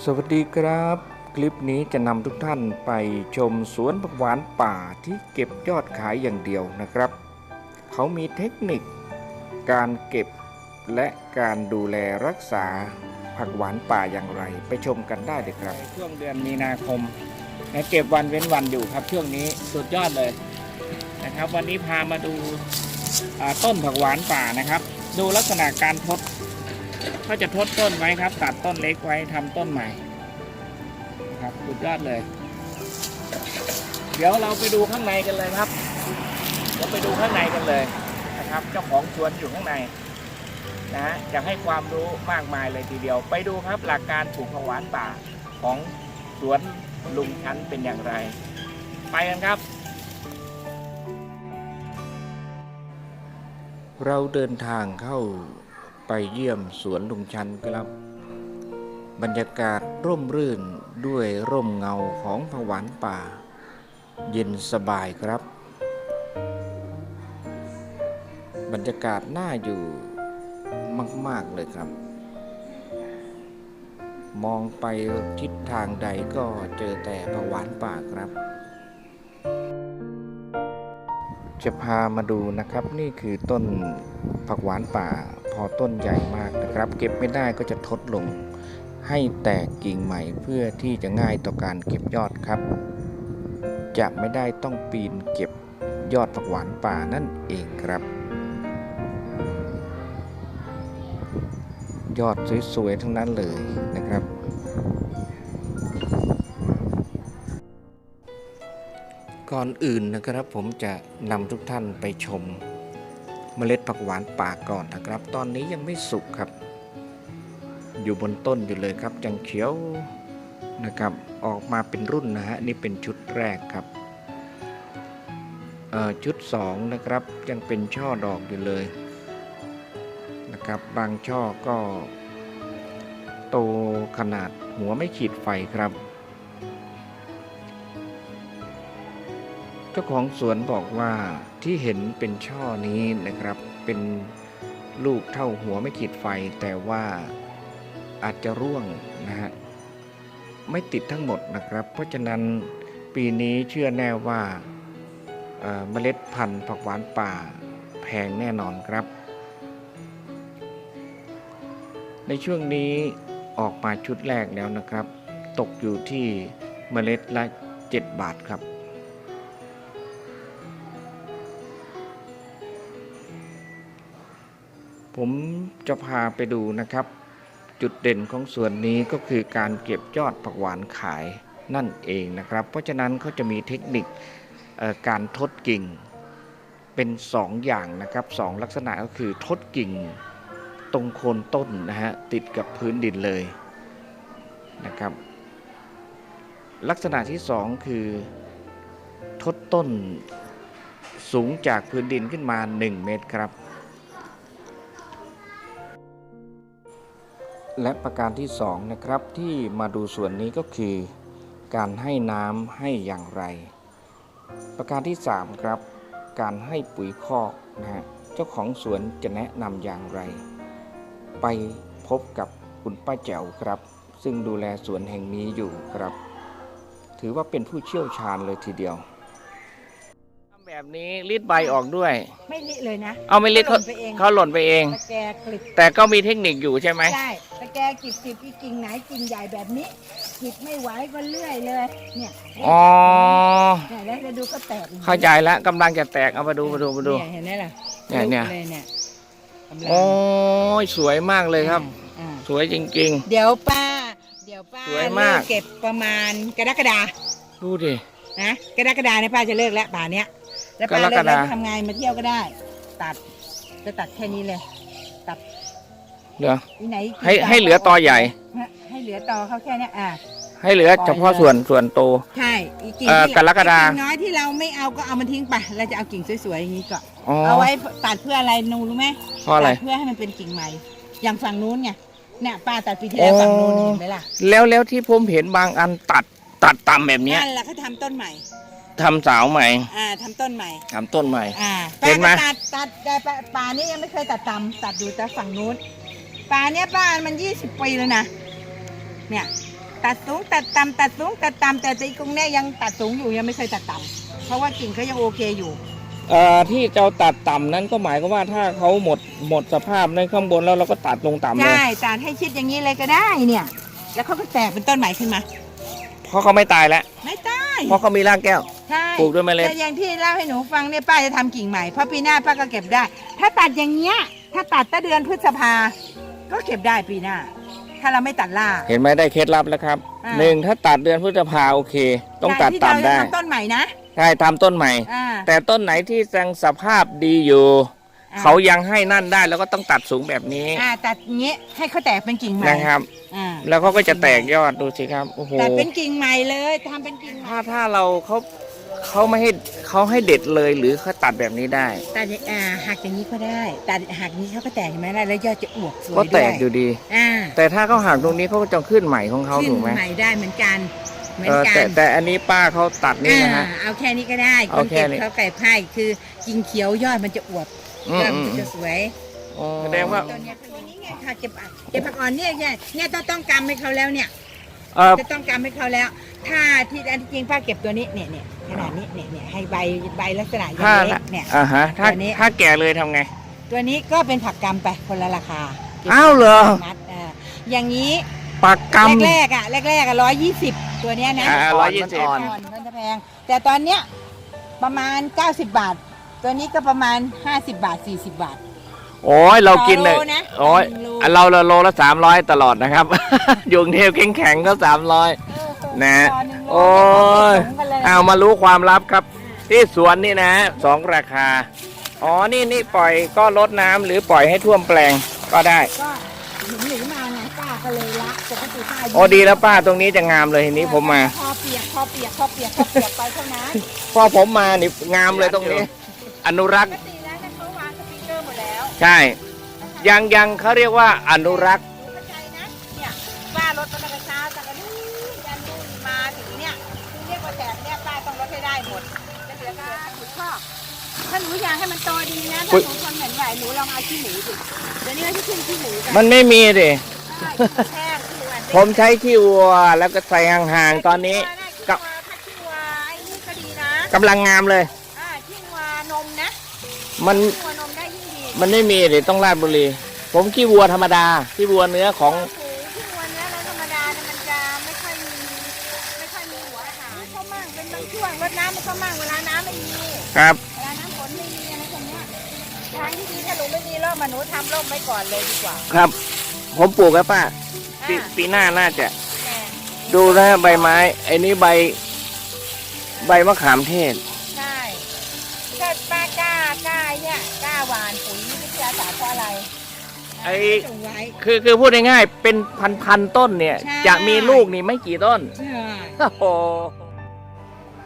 สวัสดีครับ คลิปนี้จะนำทุกท่านไปชมสวนผักหวานป่าที่เก็บยอดขายอย่างเดียวนะครับ เขามีเทคนิคการเก็บและการดูแลรักษาผักหวานป่าอย่างไร ไปชมกันได้เลยครับช่วงเดือนมีนาคมนะเก็บวันเว้นวันอยู่ครับช่วงนี้สุดยอดเลยนะครับ วันนี้พามาดูต้นผักหวานป่านะครับ ดูลักษณะการทด เขาจะทดต้นไว้ครับ ตัดต้นเล็กไว้ทำต้นใหม่ครับสุดยอดเลย เดี๋ยวเราไปดูข้างในกันเลยครับเราไปดูข้างในกันเลยนะครับ เจ้าของสวนอยู่ข้างในนะฮะจะให้ความรู้มากมายเลยทีเดียว ไปดูครับหลักการปลูกผวานป่าของสวนลุงชั้นเป็นอย่างไร ไปกันครับ เราเดินทางเข้า ไปเยี่ยมสวนลุงชันครับ บรรยากาศร่มรื่นด้วยร่มเงาของผวานป่า เย็นสบายครับ บรรยากาศน่าอยู่มาก ๆ เลยครับ มองไปทิศทางใดก็เจอแต่ผวานป่าครับ จะพามาดูนะครับนี่คือต้นผักหวานป่า พอต้นใหญ่มากนะครับ เก็บไม่ได้ก็จะทดลง ให้แตกกิ่งใหม่เพื่อที่จะง่ายต่อการเก็บยอดครับ จะไม่ได้ต้องปีนเก็บยอดผักหวานป่านั่นเองครับ ยอดสวยๆทั้งนั้นเลยนะครับก่อนอื่นนะครับผมจะนำทุกท่านไปชม เมล็ดผักหวานป่าก่อนนะครับ ตอนนี้ยังไม่สุกครับ อยู่บนต้นอยู่เลยครับยังเขียวนะครับออกมาเป็นรุ่นนะฮะนี่เป็นชุดแรกครับชุดสองนะครับยังเป็นช่อดอกอยู่เลยนะครับบางช่อก็โตขนาดหัวไม่ขีดไฟครับ เจ้าของสวนบอกว่าที่เห็นเป็นช่อนี้นะครับ เป็นลูกเท่าหัวไม่ขีดไฟ แต่ว่าอาจจะร่วงนะฮะไม่ติดทั้งหมดนะครับ เพราะฉะนั้นปีนี้เชื่อแน่ว่าเอ่อเมล็ดพันธุ์ผักหวานป่าแพงแน่นอนครับ ในช่วงนี้ออกมาชุดแรกแล้วนะครับ ตกอยู่ที่เมล็ดละ 7 บาทครับ ผมจะพาไปดูนะครับ จุดเด่นของสวนนี้ก็คือการเก็บยอดผักหวานขายนั่นเองนะครับ เพราะฉะนั้นเขาจะมีเทคนิคการทดกิ่งเป็น 2 อย่างนะครับสองลักษณะก็คือทดกิ่งตรงโคนต้นนะฮะติดกับพื้นดินเลยนะครับ ลักษณะที่ 2 คือทดต้นสูงจากพื้นดินขึ้นมา 1 เมตรครับ และประการที่สองนะครับที่มาดูส่วนนี้ก็คือ การให้น้ำให้อย่างไร ประการที่สามครับ การให้ปุ๋ยคอกนะฮะเจ้าของสวนจะแนะนำอย่างไร ไปพบกับคุณป้าแจ๋วครับ ซึ่งดูแลสวนแห่งนี้อยู่ครับ ถือว่าเป็นผู้เชี่ยวชาญเลยทีเดียว แบบนี้รีดใบออกด้วย ไม่ลิเลยนะเอาไม่รีดเขาเขาหล่นไปเองเขาหล่นไปเอง ตะแกกลิบแต่ก็มีเทคนิคอยู่ใช่ไหม ใช่ตะแกกิบกิบอีกิ่งไหนกิ่งใหญ่แบบนี้กิบไม่ไหวก็เลื่อยเลย เนี่ยอ๋อ เนี่ยแล้วจะดูก็แตกอีกเข้าใจแล้วกำลังจะแตกเอามาดูมาดูมาดู เนี่ยเห็นไหมล่ะเนี่ยเนี่ยลุกลเนี่ยกำลังโอ้ยสวยมากเลยครับ อ่าสวยจริง เดี๋ยวป้า เดี๋ยวป้าสวยมาก เลิเก็บประมาณกรกฎาๆ ดูดินะกรกฎาเนี่ยป้าจะเลิกแล้วป่าเนี้ย แล้วป้ากรเลิกกแล้วฎาทำไงมาเที่ยวก็ได้ ตัดจะตัดแค่นี้เลยเดี๋ยวที่ไหนให้ให้เหลือตอใหญ่ ให้เหลือตอเขาแค่เนี้ยอ่าให้เหลือเฉพาะส่วนส่วนโต ใช่อีกกิ่งเอ่อที่กรกฎาไอ้กิ่งน้อยที่เราไม่เอาก็เอามันทิ้งไปเราจะเอากิ่งสวยๆอย่างนี้ก่อนอ๋อเอาไว้ตัดเพื่ออะไรนูรู้ไหมเพราะอะไรตัดเพื่อให้มันเป็นกิ่งใหม่ อย่างฝั่งนู้นไงเนี่ยป้าตัดปีที่แล้วอ๋อฝั่งนู้นเห็นไหมล่ะแล้วแล้วที่ผมเห็นบางอันตัด ตัดต่ำแบบเนี้ยนั่นแหละเขาทำต้นใหม่ทำสาวใหม่อ่าทำต้นใหม่ทำต้นใหม่ อ่าเห็นไหม ป้าก็ตัดตัดแต่ป่าป่านี้ยังไม่เคยตัดตำตัดดูแต่ฝั่งนู้นป่าเนี้ยป้ามันยี่สิบปีแล้วนะเนี่ยตัดสูงตัดต่ำตัดสูงตัดต่ำแต่ตีกรงเนี่ยยังตัดสูงอยู่ยังไม่เคยตัดต่ำเพราะว่ากิ่งเขายังโอเคอยู่ เอ่อที่เจ้าตัดต่ำนั้นก็หมายความว่าถ้าเขาหมดหมดสภาพในข้างบนแล้วเราก็ตัดลงต่ำเลย ใช่ตัดให้ชิดอย่างนี้เลยก็ได้เนี่ย แล้วเขาก็แตกเป็นต้นใหม่ขึ้นมา เพราะเขาไม่ตายแล้วไม่ตายเพราะเขามีรากแก้ว ใช่ปลูกด้วยเมล็ด แต่อย่างที่เล่าให้หนูฟังเนี่ยป้าจะทำกิ่งใหม่เพราะปีหน้าป้าก็เก็บได้ ถ้าตัดอย่างเงี้ย ถ้าตัดตั้งเดือนพฤษภา ก็เก็บได้ปีหน้า ถ้าเราไม่ตัดล่าก เห็นไหมได้เคล็ดลับแล้วครับอ่า หนึ่งถ้าตัดเดือนพฤษภาโอเค ต้องตัดที่ต่ำเราจะได้ทำต้นใหม่นะใช่ทำต้นใหม่ อ่าแต่ต้นไหนที่ยังสภาพดีอยู่อ่า เขายังให้นั่นได้แล้วก็ต้องตัดสูงแบบนี้อ่าตัดอย่างเงี้ยให้เขาแตกเป็นกิ่งใหม่นะครับอ่าแล้วเขาก็จะแตกยอดดูสิครับโอ้โหตัดเป็นกิ่งใหม่เลยทำเป็นกิ่งใหม่ถ้าถ้าเราเขาเขาไม่ให้เขาให้เด็ดเลยหรือเขาตัดแบบนี้ได้ตัดอย่างอ่าหักอย่างนี้ก็ได้ ตัดหักอย่างนี้เขาก็แตกเห็นไหมล่ะแล้วยอดจะอวบสวยก็ด้วยแตกอยู่ดีอ่าแต่ถ้าเขาหักตรงนี้เขาก็จะขึ้นใหม่ของเขาขึ้นถูกไหมใหม่ได้เหมือนกันเหมือเอนอกัแต่นแต่อันนี้ป้าเขาตัดนี่นะฮะอ่าเอาแค่นี้ก็ได้คเอานแค่เก็บนี้เขาไก่ไผ่คือกิ่งเขียวยอดมันจะอวบ อืยมอดอืมันมจะสวยอ๋อแสดงว่าตัวเนี้ยตัวนี้ไงค่ะเก็บอะเก็บผักอ่อนเนี่ยเนี่ยเนี่ยต้องต้องกำให้เขาแล้วเนี่ย เออจะต้องกำให้เขาแล้ว ถ้าที่อันที่จริงป้าเก็บตัวนี้เนี่ยเนี่ยขนาดนี้เนี่ยเนี่ยให้ใบใบลักษณะอย่างถ้าเล็กเนี่ย อ่าฮะ ถ้าตัวนี้ ถ้าแก่เลยทำไง ตัวนี้ก็เป็นผักกำไปคนละราคาก็บอ้าวเหรอ มัดอ่าอย่างนี้ปากกำแรกๆอะแรกๆอะร้อยยี่สิบตัวเนี้ยนะอ่ามัน120อ่อนมันจะแพงแต่ตอนเนี้ยประมาณ 90 บาท ตัวนี้ก็ประมาณ 50 บาท 40 บาท โอ้ยเรากินเลยต่อโลนะโอ้ยต่อหนึ่งโลอันเราเราโลละสามร้อยตลอดนะครับ อยู่กรุงเทพแข็งแข็งๆก็สามร้อย นะ ต่อหงโลโอ้ยผสมกันเลยเอามารู้ความลับครับ ที่สวนนี่นะสองราคา อ๋อนี่นี่ปล่อยก็ลดน้ำหรือปล่อยให้ท่วมแปลงก็ได้ ก็หนูหนีมาไงป้าก็เลยละปกติป้ายู่โอ้ดีแล้วป้าตรงนี้จะงามเลยทีนี้ผมมา พอเปียกพอเปียกพอเปียกพอเปียกไปเท่านั้น พอผมมานี่งามเลยตรงนี้ อนุรักปษ์กติแล้วนะเขาวางสปีกเกอร์หมดแล้วใช่ ยังยังเขาเรียกว่าอนุรักษ์หนูเข้าใจนะเนี่ยป้ารถมาตั้งแต่เช้าตั้งแต่นู้นยันนู่นมาถึงเนี่ยคือเรียกว่าแถบเนี่ยป้าต้องรถให้ได้หมดแล้วเดี๋ยวก็ขุดข้อกถ้าหนูอยากให้มันโตดีนะถ้าหนูทนเหม็นไหวหนูลองเอาขี้หมูดิเดี๋ยวนี้เขาที่ขึ้นขี้หมูกันมันไม่มีดิใช่ขี้แห้งขี้หวานผมใช้ขี้วัวแล้วก็ใส่ห่างๆตอนนี้ ขี้วัวนะขี้วัวไอ้นี่ก็ดีนะกำลังงามเลย มันขี้วัวนมได้ยิ่งดีมันไม่มีดิต้องราชบุรี ผมขี้วัวธรรมดาขี้วัวเนื้อของโอ้โหขี้วัวเนี้ยแล้วธรรมดาเนี่ยมันจะไม่ค่อยมีไม่ค่อยมีหัวอาหารเขามั่งเป็นบางช่วงรดน้ำมันก็มั่งเวลาน้ำไม่มี ครับ เวลาน้ำฝนไม่มีอะไรพวกเนี้ยทางที่ดีถ้าหนูไม่มีร่มมาหนูทำร่มไว้ก่อนเลยดีกว่าครับ ผมปลูกแล้วป้าปีอ่าปีหน้าน่าจะแม่ดูนะใบไม้ไอ้นี่ใบ ใบมะขามเทศ ใช่ถ้าป้ากล้ากล้าเนี่ยกล้าหวานปุ๋ยวิทยาศาสตร์เพราะอะไร ไอ้ส่งไว้ คือคือพูดง่ายๆเป็นพันพันๆต้นเนี่ย ใช่ จะมีลูกนี่ไม่กี่ต้นใช่โอ้โห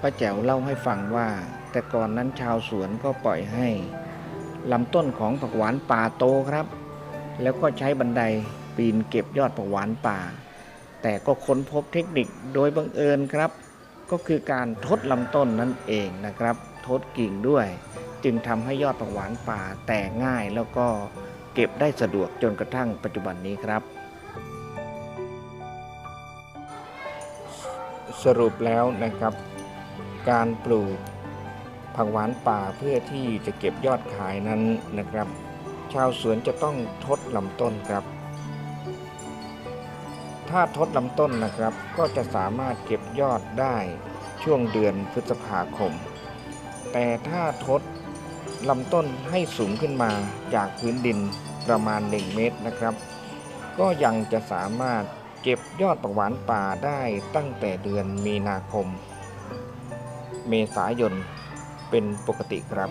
ป้าแจ๋วเล่าให้ฟังว่า แต่ก่อนนั้นชาวสวนก็ปล่อยให้ลำต้นของผักหวานป่าโตครับ แล้วก็ใช้บันไดปีนเก็บยอดผักหวานป่า แต่ก็ค้นพบเทคนิคโดยบังเอิญครับ ก็คือการทดลำต้นนั่นเองนะครับ ทดกิ่งด้วย จึงทำให้ยอดผักหวานป่าแตกง่ายแล้วก็ เก็บได้สะดวกจนกระทั่งปัจจุบันนี้ครับ สรุปแล้วนะครับ การปลูกผักหวานป่าเพื่อที่จะเก็บยอดขายนั้นนะครับ ชาวสวนจะต้องทดลำต้นครับ ถ้าทดลำต้นนะครับ ก็จะสามารถเก็บยอดได้ช่วงเดือนพฤษภาคม แต่ถ้าทด ลำต้นให้สูงขึ้นมาจากพื้นดินประมาณ 1 เมตรนะครับ ก็ยังจะสามารถเก็บยอดผักหวานป่าได้ตั้งแต่เดือนมีนาคม เมษายนเป็นปกติครับ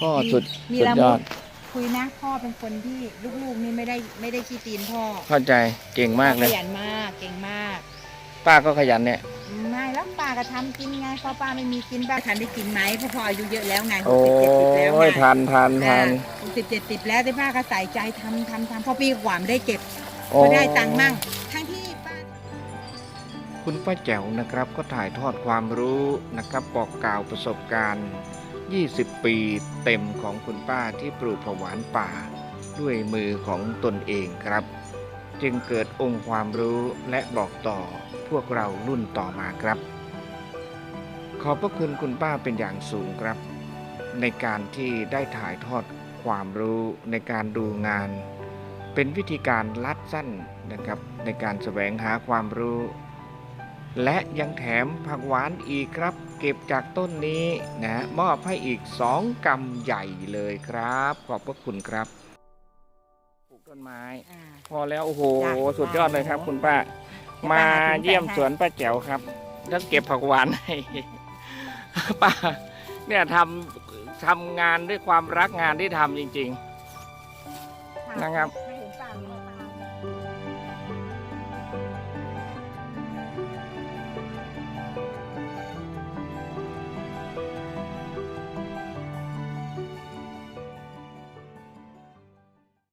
ก็สุดมีสุดละยมุอด ดคุยนะพ่อเป็นคนที่ลูกๆนี่ไม่ได้ไม่ได้ขี้ตีนพ่อเข้าใจเก่งมากขเลยยันมากเก่งมากป้าก็ขยันเนี่ยไม่ แล้วป้าก็ทำกินไงเพราะป้าไม่มีกินป้าทันได้กินไหมเพราะพ่ออายุเยอะแล้วไงหโอ้กสิบเจ็ดสิบแล้วไงยทันทันทันหกสิบเจ็ดสิบแล้วที่ป้าก็ใส่ใจทำทำทำพอปีกว่าไม่ได้เก็บโอ้ก็ได้ตังค์มั่งทั้งที่ป้า คุณป้าแจ๋วนะครับก็ถ่ายทอดความรู้นะครับบอกกล่าวประสบการณ์ 20 ปีเต็มของคุณป้าที่ปลูกผักหวานป่า ด้วยมือของตนเองครับ จึงเกิดองค์ความรู้และบอกต่อพวกเรารุ่นต่อมาครับ ขอบพระคุณคุณป้าเป็นอย่างสูงครับ ในการที่ได้ถ่ายทอดความรู้ในการดูงาน เป็นวิธีการลัดสั้นนะครับ ในการแสวงหาความรู้ และยังแถมผักหวานอีกครับ เก็บจากต้นนี้นะมอบให้อีกสองกำใหญ่เลยครับ ขอบพระคุณครับ นไม้ อ่า พอแล้วโอ้โหจ้ะ สุดยอดเลยครับคุณป้าเดี๋ยวมาป้าหาถุงเยี่ยมแบ่งให้สวนป้าแจ๋วครับ แล้วเก็บผักหวานให้ ป้า เนี่ยทำทำงานด้วยความรักงานที่ทำจริง ๆ นะครับ